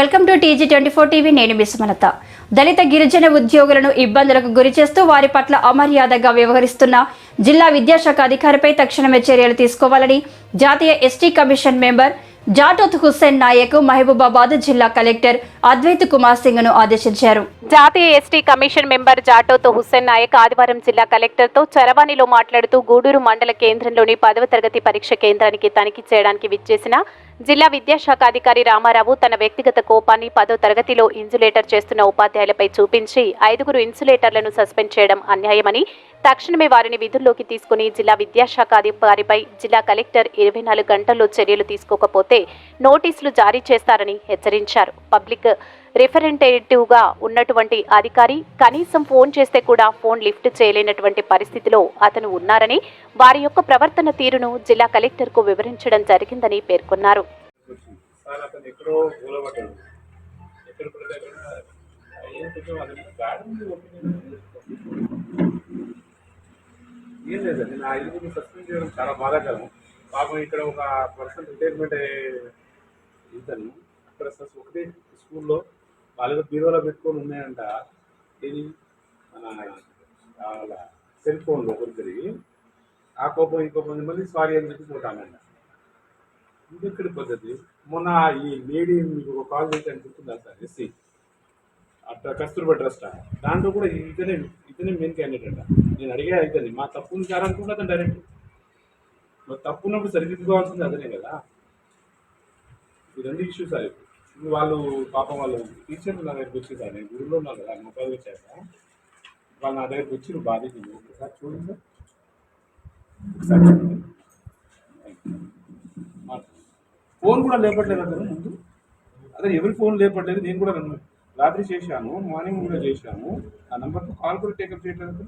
Welcome to TG twenty four TV నేను విశ్వనత దళిత గిరిజన ఉద్యోగులను ఇబ్బందులకు గురి చేస్తూ వారి పట్ల అమర్యాదగా వ్యవహరిస్తున్న జిల్లా విద్యాశాఖ అధికారిపై తక్షణమే చర్యలు తీసుకోవాలని జాతీయ ST commission member Jatoth Hussain Naik Mahabubabad జిల్లా కలెక్టర్ అద్వైత్ కుమార్ సింగ్ను ఆదేశించారు. జాతీయ ST commission member Jatoth Hussain Naik ఆదివారం జిల్లా కలెక్టర్తో చరవాణిలో మాట్లాడుతూ గూడూరు మండల కేంద్రంలోని పదవ తరగతి పరీక్ష కేంద్రానికి తనిఖీ చేయడానికి విచ్చేసిన జిల్లా విద్యాశాఖ అధికారి రామారావు తన వ్యక్తిగత కోపాన్ని పదో తరగతిలో ఇన్సులేటర్ చేస్తున్న ఉపాధ్యాయులపై చూపించి ఐదుగురు ఇన్సులేటర్లను సస్పెండ్ చేయడం అన్యాయమని తక్షణమే వారిని విధుల్లోకి తీసుకుని జిల్లా విద్యాశాఖ అధికారిపై జిల్లా కలెక్టర్ ఇరవై నాలుగు గంటల్లో చర్యలు తీసుకోకపోతే నోటీసులు జారీ చేస్తారని హెచ్చరించారు. పబ్లిక్ రిఫరెంటేటివ్గా ఉన్నటువంటి అధికారి కనీసం ఫోన్ చేస్తే కూడా ఫోన్ లిఫ్ట్ చేయలేనటువంటి పరిస్థితిలో అతను ఉన్నారని వారి యొక్క ప్రవర్తన తీరును జిల్లా కలెక్టర్కు వివరించడం జరిగిందని పేర్కొన్నారు సార్ అతను ఎక్కడో కూలబడ్డాడు ఎక్కడ పడితే అక్కడ ఏం లేదండి నా గాడి ఉంది ఐదుగురిని సస్పెండ్ చేయడం చాలా బాధాకరం. పాపం ఇక్కడ ఒక పర్సన్ రిటైర్మెంట్ ఇతను అక్కడ సస్ ఒకటే స్కూల్లో వాళ్ళ బీరోలో పెట్టుకొని ఉన్నాయంట. ఇది మన వాళ్ళ సెల్ ఫోన్లో ఒకరికి ఆ కోపం ఈ కోపం మళ్ళీ సారీ అని చెప్పి పోతానంట. ఇది ఇక్కడ పద్ధతి? మొన్న ఈ లేడీ మీకు ఒక కాల్ చేసి అని చెప్తుందా సార్? ఎస్సీ. అట్లా కస్తూర్బా ట్రస్ట్? దాంట్లో కూడా ఇతనే ఇతనే మెయిన్ క్యాండిడేట్ అంట. నేను అడిగే ఇతని మా తప్పు నుంచి సార్ డైరెక్ట్ మరి తప్పు ఉన్నప్పుడు సరిదిద్దుకోవాల్సింది అదనే కదా. ఈ రెండు ఇష్యూస్ సార్ వాళ్ళు పాపం వాళ్ళు టీచర్లు నా దగ్గరికి వచ్చి సార్ నేను గురువులో ఉన్నాను కదా మొబైల్ వచ్చాక. వాళ్ళు నా దగ్గరికి వచ్చి బాధించింది ఒకసారి చూడండి. సార్ ఒకసారి చూడండి. ఫోన్ కూడా లేపట్లేదు అతను ముందు. అదే ఎవరి ఫోన్ లేపట్లేదు నేను కూడా రాత్రి చేశాను మార్నింగ్ కూడా చేశాను. ఆ నెంబర్తో కాల్ కూడా టేకప్ చేయట్లేదు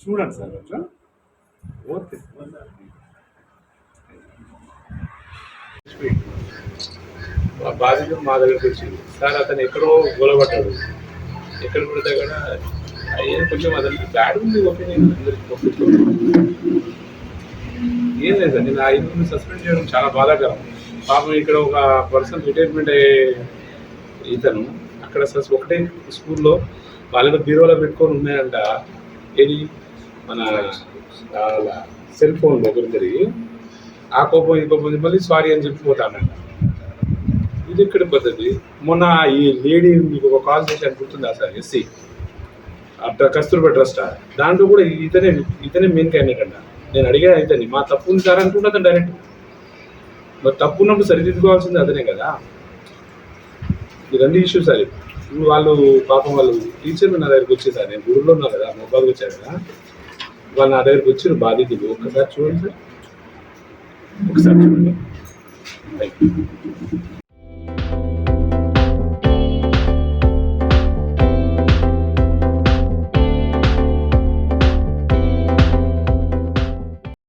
చూడండి సార్ కొంచెం. ఓకే. మా బాధితుడు మా దగ్గరికి వచ్చింది. సార్ అతను ఎక్కడో గొలబడ్డాడు ఎక్కడ పడితే కూడా అయ్యే కొంచెం అతనికి బ్యాడ్ ఉంది ఒపీనియన్ అందరికి ఏం లేదు సార్ నేను ఆ సస్పెండ్ చేయడం చాలా బాధాకరం. పాపం ఇక్కడ ఒక పర్సన్ రిటైర్మెంట్ అయ్యే ఇతను అక్కడ సస్ ఒకటే స్కూల్లో వాళ్ళని బీరోలో పెట్టుకొని ఉన్నాయంట. ఏది? మన వాళ్ళ సెల్ ఫోన్లో ఒకరి ఆ కోపం ఈ కోపం మళ్ళీ సారీ అని చెప్పి పోతానంట ఇది ఇక్కడ పద్ధతి? మొన్న ఈ లేడీ మీకు ఒక కాల్ చేసి అనుకుంటుందా సార్? SC Kasturba trust? దాంట్లో కూడా ఇతనే ఇతనే మెయిన్ క్యాండిడేట్ అంట. నేను అడిగా ఇతని మా తప్పు ఉంది సార్ అనుకుంటుంది డైరెక్ట్ మరి తప్పు ఉన్నప్పుడు సరిదిద్దుకోవాల్సింది అతనే కదా. ఈ రెండు ఇష్యూ సార్ ఇప్పుడు. వాళ్ళు పాపం వాళ్ళు టీచర్లు నా దగ్గరికి వచ్చేసారు. నేను ఊళ్ళో ఉన్నా కదా మొబైల్కి వచ్చారు కదా. వాళ్ళు నా దగ్గరికి వచ్చి బాధితులు ఒక్కసారి చూడండి సార్. ఒకసారి చూడండి. Thank you